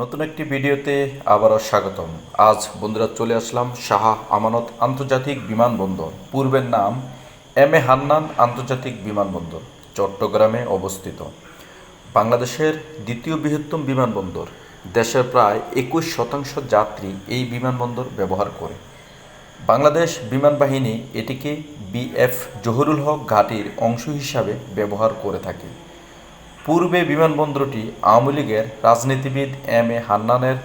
নতুন একটি ভিডিওতে আবারও স্বাগতম। আজ বন্ধুরা চলে আসলাম শাহ আমানত আন্তর্জাতিক বিমানবন্দর। পূর্বের নাম এম এ হান্নান আন্তর্জাতিক বিমানবন্দর, চট্টগ্রামে অবস্থিত। বাংলাদেশের দ্বিতীয় বৃহত্তম বিমানবন্দর। দেশের প্রায় একুশ শতাংশ যাত্রী এই বিমানবন্দর ব্যবহার করে। বাংলাদেশ বিমান বাহিনী এটিকে বিএফ জহুরুল হক ঘাটির অংশ হিসাবে ব্যবহার করে থাকে। পূর্বে বিমানবন্দরটি আওয়ামী লীগের রাজনীতিবিদ এম এ হান্নানের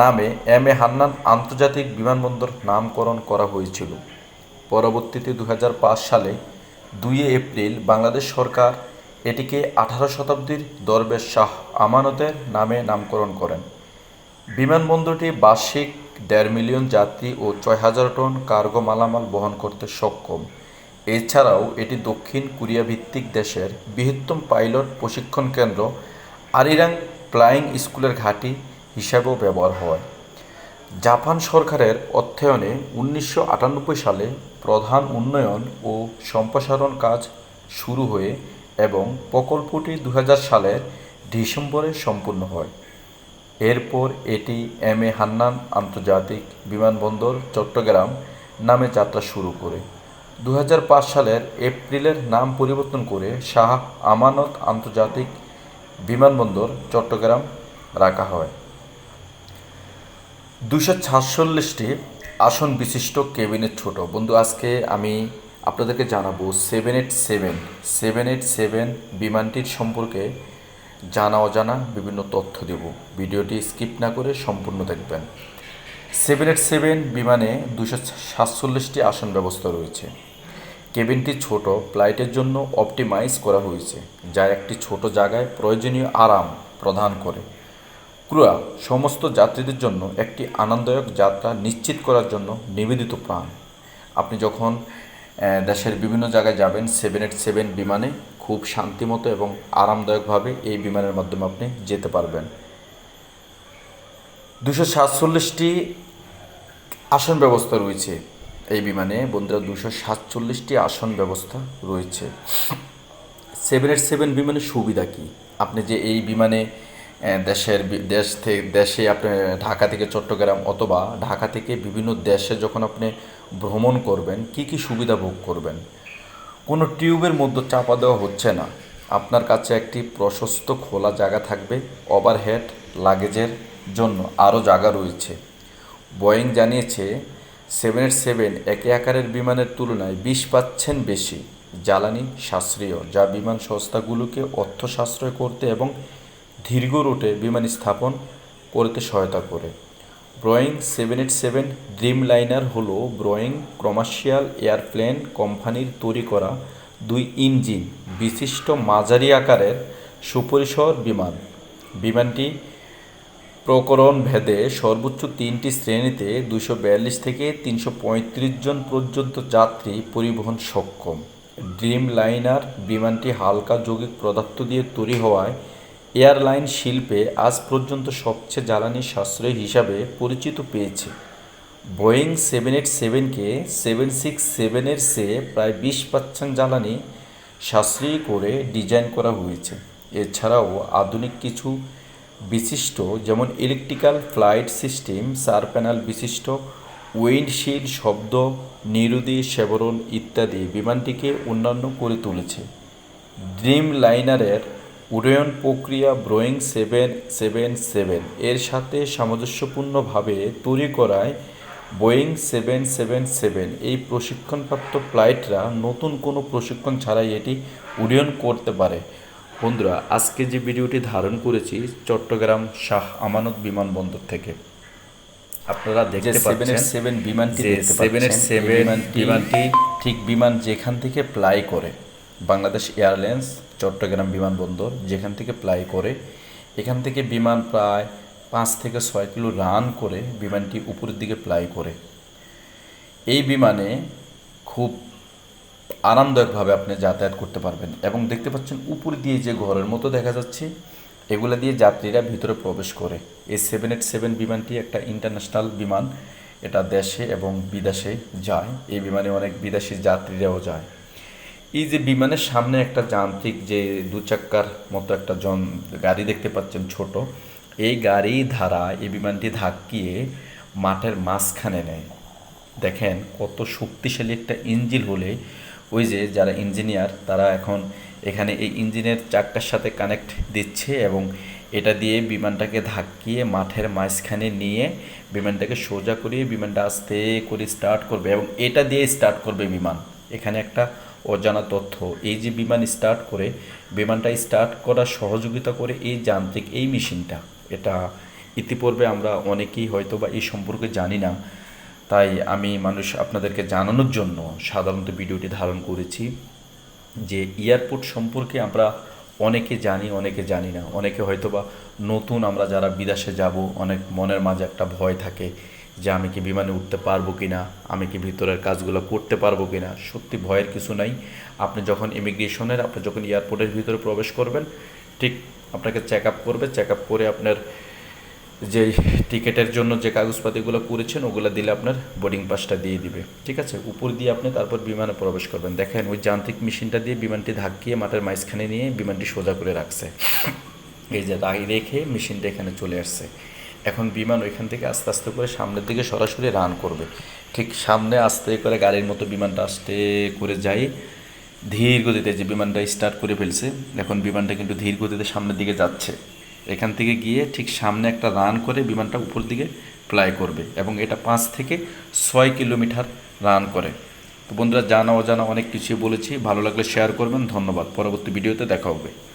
নামে এম এ হান্নান আন্তর্জাতিক বিমানবন্দর নামকরণ করা হয়েছিল। পরবর্তীতে দু হাজার পাঁচ সালে দুই এপ্রিল বাংলাদেশ সরকার এটিকে আঠারো শতাব্দীর দরবেশ শাহ আমানতের নামে নামকরণ করেন। বিমানবন্দরটি বার্ষিক দেড় মিলিয়ন যাত্রী ও ছয় হাজার টন কার্গো মালামাল বহন করতে সক্ষম। এছাড়াও এটি দক্ষিণ কোরিয়া ভিত্তিক দেশের বৃহত্তম পাইলট প্রশিক্ষণ কেন্দ্র আরিরাং ফ্লাইং স্কুলের ঘাঁটি হিসাবেও ব্যবহার হয়। জাপান সরকারের অর্থায়নে উনিশশো আটানব্বই সালে প্রধান উন্নয়ন ও সম্প্রসারণ কাজ শুরু হয়ে এবং প্রকল্পটি দু হাজার সালের ডিসেম্বরে সম্পূর্ণ হয়। এরপর এটি এম এ হান্নান আন্তর্জাতিক বিমানবন্দর চট্টগ্রাম নামে যাত্রা শুরু করে। দু হাজার পাঁচ সালের এপ্রিলের নাম পরিবর্তন করে শাহ আমানত আন্তর্জাতিক বিমানবন্দর চট্টগ্রাম রাখা হয়। দুশো সাতচল্লিশটি আসন বিশিষ্ট কেবিনেট ছোট। বন্ধু, আজকে আমি আপনাদেরকে জানাব seven eight seven. Seven eight seven বিমানটির সম্পর্কে জানা অজানা বিভিন্ন তথ্য দেব। ভিডিওটি স্কিপ না করে সম্পূর্ণ দেখবেন। সেভেন এইট সেভেন বিমানে দুশো সাতচল্লিশটি আসন ব্যবস্থা রয়েছে। কেবিনটি ছোট, ফ্লাইটের জন্য অপটিমাইজ করা হয়েছে, যা একটি ছোট জায়গায় প্রয়োজনীয় আরাম প্রদান করে। ক্রুয়া, সমস্ত যাত্রীদের জন্য একটি আনন্দদায়ক যাত্রা নিশ্চিত করার জন্য নিবেদিত প্রাণ। আপনি যখন দেশের বিভিন্ন জায়গায় যাবেন সেভেন এইট সেভেন বিমানে, খুব শান্তিমতো এবং আরামদায়কভাবে এই বিমানের মাধ্যমে আপনি যেতে পারবেন। দুশো সাতচল্লিশটি আসন ব্যবস্থা রয়েছে। এই বিমানে বন্ধুরা দুশো সাতচল্লিশটি আসন ব্যবস্থা রয়েছে। সেভেন এইট সেভেন বিমানের সুবিধা কী? আপনি যে এই বিমানে দেশের দেশ থেকে দেশে আপনি ঢাকা থেকে চট্টগ্রাম অথবা ঢাকা থেকে বিভিন্ন দেশে যখন আপনি ভ্রমণ করবেন, কি কি সুবিধা ভোগ করবেন? কোনো টিউবের মধ্যে চাপা দেওয়া হচ্ছে না। আপনার কাছে একটি প্রশস্ত খোলা জায়গা থাকবে ওভারহেড লাগেজের জন্য আরও জায়গা রয়েছে। বোয়িং জানিয়েছে সেভেন এইট সেভেন একে আকারের বিমানের তুলনায় বিশ পাচ্ছেন বেশি। জ্বালানি সাশ্রয়ী, যা বিমান সংস্থাগুলোকে অর্থ সাশ্রয় করতে এবং দীর্ঘ রুটে বিমান স্থাপন করতে সহায়তা করে। ব্রয়িং seven eight seven Dreamliner হল ব্রয়িং কমার্শিয়াল এয়ারপ্লেন কোম্পানির তৈরি করা দুই ইঞ্জিন বিশিষ্ট মাঝারি আকারের সুপরিসর বিমান। বিমানটি প্রকরণ ভেদে সর্বোচ্চ তিনটি শ্রেণীতে দুশো বিয়াল্লিশ থেকে তিনশো পঁয়ত্রিশ জন পর্যন্ত যাত্রী পরিবহন সক্ষম। ড্রিম লাইনার বিমানটি হালকা যৌগিক পদার্থ দিয়ে তৈরি হওয়ায় এয়ারলাইন শিল্পে আজ পর্যন্ত সবচেয়ে জ্বালানি সাশ্রয়ী হিসাবে পরিচিত পেয়েছে। বোয়িং সেভেন এইট সেভেনকে সেভেন সিক্স সেভেনের চেয়ে প্রায় বিশ পার্সেন্ট জ্বালানি সাশ্রয়ী করে ডিজাইন করা হয়েছে। এছাড়াও আধুনিক কিছু বিশিষ্ট, যেমন ইলেকট্রিক্যাল ফ্লাইট সিস্টেম চার প্যানেল বিশিষ্ট উইন্ডশিল্ড শব্দ, নিরুদি সেবরণ ইত্যাদি বিমানটিকে অন্যান্য করে তুলেছে। ড্রিম লাইনারের উড্ডয়ন প্রক্রিয়া ব্রোয়িং সেভেন সেভেন সেভেন এর সাথে সামঞ্জস্যপূর্ণভাবে তৈরি করায় বোয়িং সেভেন সেভেন সেভেন এই প্রশিক্ষণপ্রাপ্ত ফ্লাইটরা নতুন কোনো প্রশিক্ষণ ছাড়াই এটি উড্ডয়ন করতে পারে। বন্ধুরা আজকে যে ভিডিওটি ধারণ করেছি চট্টগ্রাম শাহ আমানত বিমানবন্দর থেকে। আপনারা দেখতে পাচ্ছেন সেভেন বিমানটি দেখতে 787 পাচ্ছেন বিমানটি বিমানটি ঠিক বিমান যেখান থেকে ফ্লাই করে বাংলাদেশ এয়ারলাইন্স চট্টগ্রাম বিমানবন্দর যেখান থেকে ফ্লাই করে এখান থেকে বিমান প্রায় পাঁচ থেকে ছয় কিলো রান করে বিমানটি উপরের দিকে ফ্লাই করে। এই বিমানে খুব আরামদায়কভাবে আপনি যাতায়াত করতে পারবেন। এবং দেখতে পাচ্ছেন উপর দিয়ে যে ঘরের মতো দেখা যাচ্ছে, এগুলো দিয়ে যাত্রীরা ভিতরে প্রবেশ করে। এই সেভেন এইট সেভেন বিমানটি একটা ইন্টারন্যাশনাল বিমান। এটা দেশে এবং বিদেশে যায়। এই বিমানে অনেক বিদেশি যাত্রীরাও যায়। এই যে বিমানের সামনে একটা যান্ত্রিক যে দু চাক্কার মতো একটা জন, গাড়ি দেখতে পাচ্ছেন ছোট, এই গাড়ি ধারা, এই বিমানটি ধাক্কিয়ে মাঠের মাঝখানে নেয়। দেখেন কত শক্তিশালী একটা ইঞ্জিন হলে ওই যে যারা ইঞ্জিনিয়ার, তারা এখন এখানে এই ইঞ্জিনের চাকটার সাথে কানেক্ট দিচ্ছে এবং এটা দিয়ে বিমানটাকে ধাক্কিয়ে মাঠের মাঝখানে নিয়ে বিমানটাকে সোজা করিয়ে বিমানটা আস্তে করে স্টার্ট করবে এবং এটা দিয়ে স্টার্ট করবে বিমান। এখানে একটা অজানা তথ্য, এই যে বিমান স্টার্ট করে, বিমানটা স্টার্ট করার সহযোগিতা করে এই যান্ত্রিক, এই মেশিনটা। এটা ইতিপূর্বে আমরা অনেকেই হয়তো বা এই সম্পর্কে জানি না। তাই আমি মানুষ আপনাদেরকে জানানোর জন্য সাধারণত ভিডিওটি ধারণ করেছি যে এয়ারপোর্ট সম্পর্কে আমরা অনেকে জানি অনেকে জানি না। অনেকে হয়তো বা নতুন আমরা যারা বিদেশে যাব, অনেক মনের মাঝে একটা ভয় থাকে যে আমি কি বিমানে উঠতে পারব কি না আমি কি ভিতরের কাজগুলো করতে পারব কি না সত্যি ভয়ের কিছু নাই। আপনি যখন ইমিগ্রেশনের আপনি যখন এয়ারপোর্টের ভিতরে প্রবেশ করবেন, ঠিক আপনাকে চেক আপ করবে। চেক আপ করে আপনার যে টিকেটের জন্য যে কাগজপাতিগুলো করেছেন, ওগুলো দিলে আপনার বোর্ডিং পাসটা দিয়ে দিবে। ঠিক আছে? উপর দিয়ে আপনি তারপর বিমানে প্রবেশ করবেন। দেখেন, ওই যান্ত্রিক মেশিনটা দিয়ে বিমানটি ধাক্কিয়ে মাঠের মাঝখানে নিয়ে বিমানটি সোজা করে রাখছে। এই যে রেখে মেশিনটা এখানে চলে আসছে। এখন বিমান ওইখান থেকে আস্তে আস্তে করে সামনের দিকে সরাসরি রান করবে। ঠিক সামনে আস্তে করে গাড়ির মতো বিমানটা আস্তে করে যাই ধীর গতিতে যে বিমানটা স্টার্ট করে ফেলছে, এখন বিমানটা কিন্তু ধীর গতিতে সামনের দিকে যাচ্ছে। এখান থেকে গিয়ে ঠিক সামনে একটা রান করে বিমানটা উপর দিকে ফ্লাই করবে এবং এটা পাঁচ থেকে ছয় কিলোমিটার রান করে। তো বন্ধুরা, জানা অজানা অনেক কিছুই বলেছি। ভালো লাগলে শেয়ার করবেন। ধন্যবাদ। পরবর্তী ভিডিওতে দেখা হবে।